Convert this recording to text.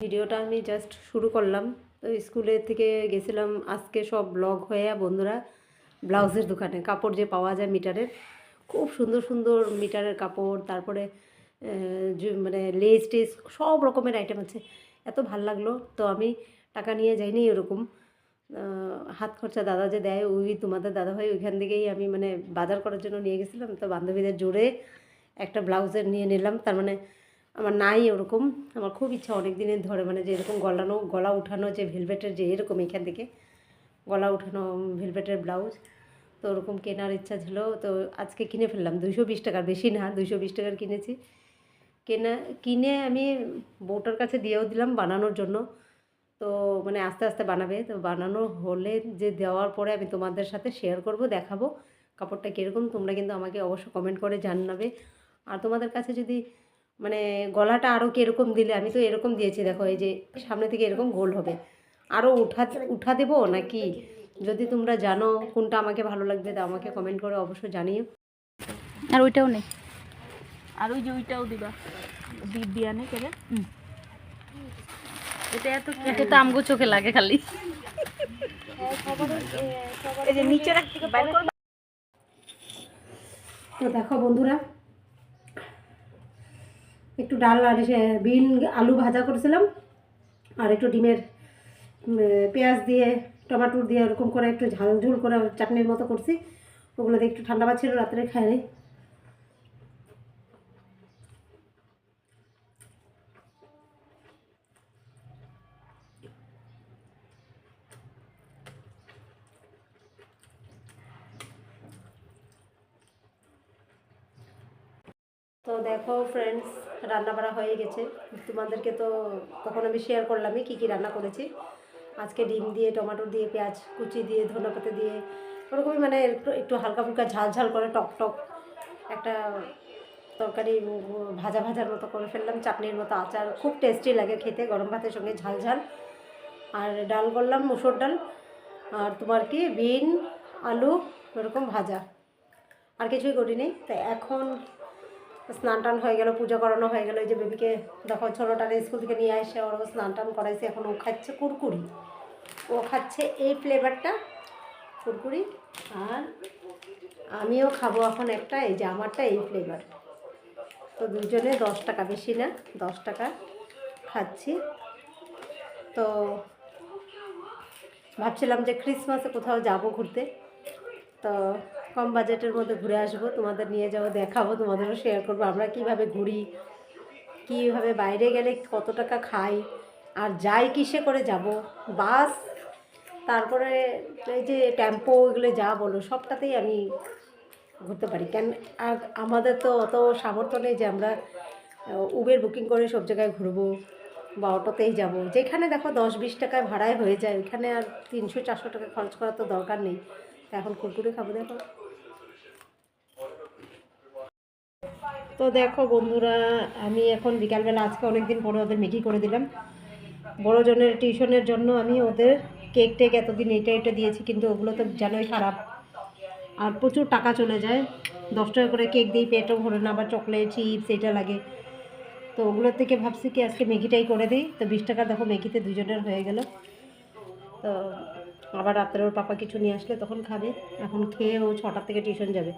ভিডিওটা আমি জাস্ট শুরু করলাম। তো স্কুলে থেকে গেছিলাম, আজকে সব ব্লগ হয়ে বন্ধুরা ব্লাউজের দোকানে, কাপড় যে পাওয়া যায় মিটারের, খুব সুন্দর সুন্দর মিটারের কাপড়, তারপরে মানে লেস টেস, সব রকমের আইটেম আছে। এত ভালো লাগল, তো আমি টাকা নিয়ে যাইনি এরকম। হাত খরচা দাদা যে দেয়, ওই তোমাদের দাদা ভাই ওইখান থেকেই আমি মানে বাজার করার জন্য নিয়ে গেছিলাম। তো বান্ধবীদের জোরে একটা ব্লাউজের নিয়ে নিলাম। তার মানে আমার নাই ওরকম। আমার খুব ইচ্ছা অনেক দিনের ধরে মানে যে এরকম গলানো, গলা উঠানো যে ভেলভেটের যে এরকম এখান থেকে, গলা উঠানো ভেলভেটের ব্লাউজ। তো ওরকম কেনার ইচ্ছা ছিল। তো আজকে কিনে ফেললাম। দুইশো বিশ টাকার, বেশি না, দুইশো বিশ টাকার কিনেছি। কেনা, কিনে আমি বউটার কাছে দিয়েও দিলাম বানানোর জন্য। তো মানে আস্তে আস্তে বানাবে। তো বানানো হলে যে দেওয়ার পরে আমি তোমাদের সাথে শেয়ার করব দেখাবো কাপড়টা কীরকম। তোমরা কিন্তু আমাকে অবশ্য কমেন্ট করে জানাবে। আর তোমাদের কাছে যদি মানে গলাটা আরও কীরকম দিলে আমি তো এরকম দিয়েছি দেখো এই যে সামনে থেকে এরকম গোল হবে। আরও উঠা উঠা দেবো নাকি? যদি তোমরা জানো কোনটা আমাকে ভালো লাগবে তা আমাকে কমেন্ট করে অবশ্যই জানিও। আর ওইটাও নেই। আর ওই যে ওইটাও দিবা। দি- দিয়া নেই কেবে এটা এত এটা তো আমগো চোখে লাগে খালি। এই যে নিচে তো দেখো বন্ধুরা একটু ডাল আর বিন আলু ভাজা করেছিলাম আর একটু ডিমের পেঁয়াজ দিয়ে টমাটো দিয়ে ওরকম করে একটু ঝাল ঝুল করে চাটনির মতো করছি। ওগুলো দিয়ে একটু ঠান্ডা পাচ্ছিল রাত্রে খাই তো দেখো ফ্রেন্ডস রান্না বাড়া হয়ে গেছে। তোমাদেরকে তো তখন আমি শেয়ার করলামই কী কী রান্না করেছি। আজকে ডিম দিয়ে, টমেটো দিয়ে, পেঁয়াজ কুচি দিয়ে ধনেপাতা দিয়ে, ওরকমই মানে একটু হালকা ফুলকা ঝাল ঝাল করে টক টক একটা তরকারি ভাজা ভাজার মতো করে ফেললাম, চাটনির মতো আচার। খুব টেস্টি লাগে খেতে, গরম ভাতের সঙ্গে ঝাল ঝাল। আর ডাল করলাম, মুসুর ডাল। আর তোমার কি, বিন, আলু এরকম ভাজা। আর কিছুই করিনি। তো এখন স্নান টান হয়ে গেল, পুজো করানো হয়ে গেল। যে বেবিকে দেখো ছোটোটারে স্কুল থেকে নিয়ে এসে ওর স্নান টান করাইছে। এখন ও খাচ্ছে কুরকুরি। ও খাচ্ছে এই ফ্লেভারটা কুরকুরি আর আমিও খাব এখন একটা, এই যে আমারটা, এই ফ্লেভার তো দুজনে দশ টাকা, বেশি না, দশ টাকা খাচ্ছি। তো ভাবছিলাম যে ক্রিসমাসে কোথাও যাব ঘুরতে। তো কম বাজেটের মধ্যে ঘুরে আসব, তোমাদের নিয়ে যাব, দেখাবো, তোমাদেরও শেয়ার করব, আমরা কীভাবে ঘুরি, কীভাবে বাইরে গেলে কত টাকা খাই, আর যাই কিসে করে যাব, বাস, তারপরে এই যে টেম্পো, এগুলো যা বলো, সবটাতেই আমি ঘুরতে পারি। কেন, আর আমাদের তো অত সামর্থ্য নেই যে আমরা উবের বুকিং করে সব জায়গায় ঘুরবো বা অটোতেই যাব। যেখানে দেখো দশ বিশ টাকায় ভাড়ায় হয়ে যায়, ওইখানে আর তিনশো চারশো টাকা খরচ করার তো দরকার নেই। এখন কুরকুরে খাব দেখো। তো দেখো বন্ধুরা, আমি এখন বিকালবেলা, আজকে অনেক দিন পরে ওদের ম্যাগি করে দিলাম। বড়জনের টিউশনের জন্য আমি ওদের কেক টেক এতদিন এটা এটা দিয়েছি, কিন্তু ওগুলো তো জানোই খারাপ। আর প্রচুর টাকা চলে যায়। দশ টাকা করে কেক দিই, পেটও ভরে না, আবার চকলেট, চিপস, এটা লাগে। তো ওগুলোর থেকে ভাবছি কি আজকে ম্যাগিটাই করে দিই। তো বিশ টাকা দেখো ম্যাগিতে দুজনের হয়ে গেল। তো আবার রাত্রে ওর পাপা কিছু নিয়ে আসলে তখন খাবে। এখন খেয়ে ও ছটার থেকে টিউশন যাবে।